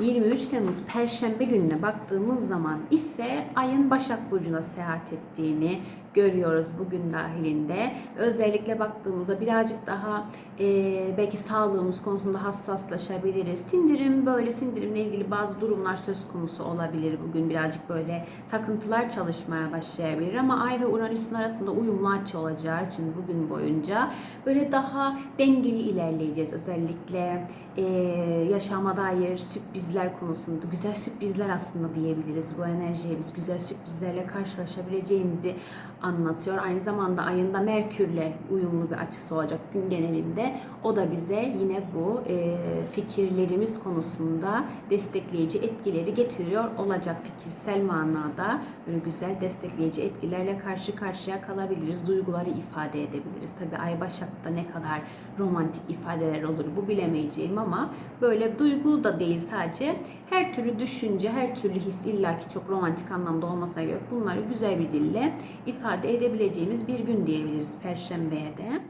23 Temmuz Perşembe gününe baktığımız zaman ise ayın Başak Burcu'na seyahat ettiğini görüyoruz bugün dahilinde. Özellikle baktığımızda birazcık daha e, belki sağlığımız konusunda hassaslaşabiliriz. Sindirim böyle sindirimle ilgili bazı durumlar söz konusu olabilir. Bugün birazcık böyle takıntılar çalışmaya başlayabilir ama Ay ve Uranüs'ün arasında uyumlu açı olacağı için bugün boyunca böyle daha dengeli ilerleyeceğiz. Özellikle e, yaşama dair sürprizler konusunda güzel sürprizler aslında diyebiliriz. Bu enerjiye biz güzel sürprizlerle karşılaşabileceğimizi anlatıyor. Aynı zamanda ayında Merkür'le uyumlu bir açısı olacak gün genelinde. O da bize yine bu e, fikirlerimiz konusunda destekleyici etkileri getiriyor olacak fikirsel manada böyle güzel destekleyici etkilerle karşı karşıya kalabiliriz. Duyguları ifade edebiliriz. Tabi Ay Başak'ta ne kadar romantik ifadeler olur bu bilemeyeceğim ama böyle duygu da değil sadece her türlü düşünce, her türlü his illaki çok romantik anlamda olmasına gerek bunları güzel bir dille ifade edebileceğimiz bir gün diyebiliriz Perşembe'ye de.